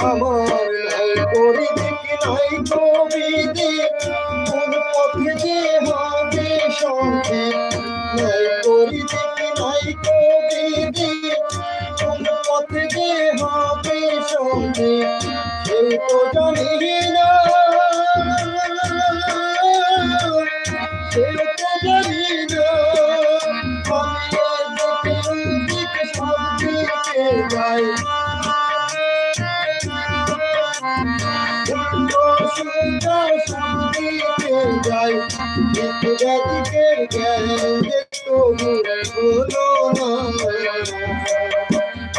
আমার নাই পরিদিক নাই কবিদি কোন পথে যে হবে সঙ্গে নাই পরিদিক নাই কবিদি কোন পথে যে হবে সঙ্গে সেই তো জানি না সেই তো জানি না আমি দিকে সব দিকে যাই সুন্দর সঙ্গীতে যাই বিদ্যাদিকের জ্ঞান তবু হলো না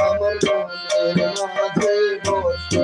আমার মনের মাঝে বসে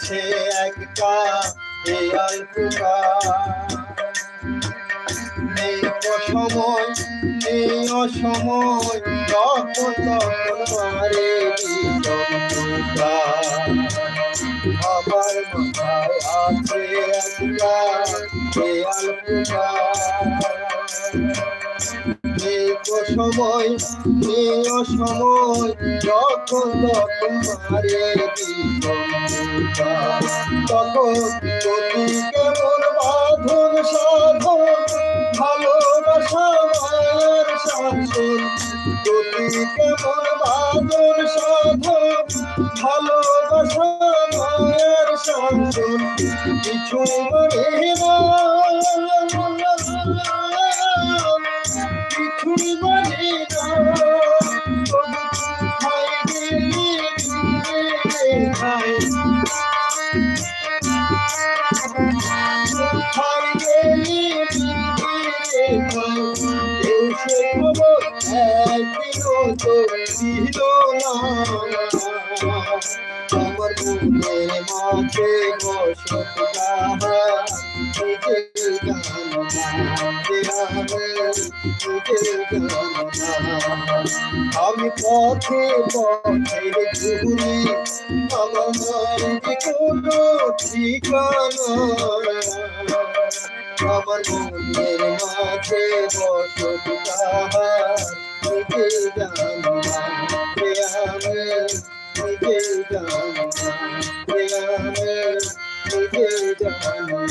আছে একটা দেয়াল নেই অসময় নেই অসময় তখন আছে একটা সময় নেই অসময় যখন তখন মারে। তখন প্রতি কেমন বাঁধন সাধন, ভালোবাসা মায়ের শাসন প্রতি কেমন বাঁধন সাধন, ভালোবাসা মায়ের কিছু মানে না একদিনও তো দিল না আমার মনের মাঝে বসত তাহার নিজে জানো না আমি পথে পথে ঘুরি, আমার কোনো ঠিকানা আমার মনের মাঝে Thank you.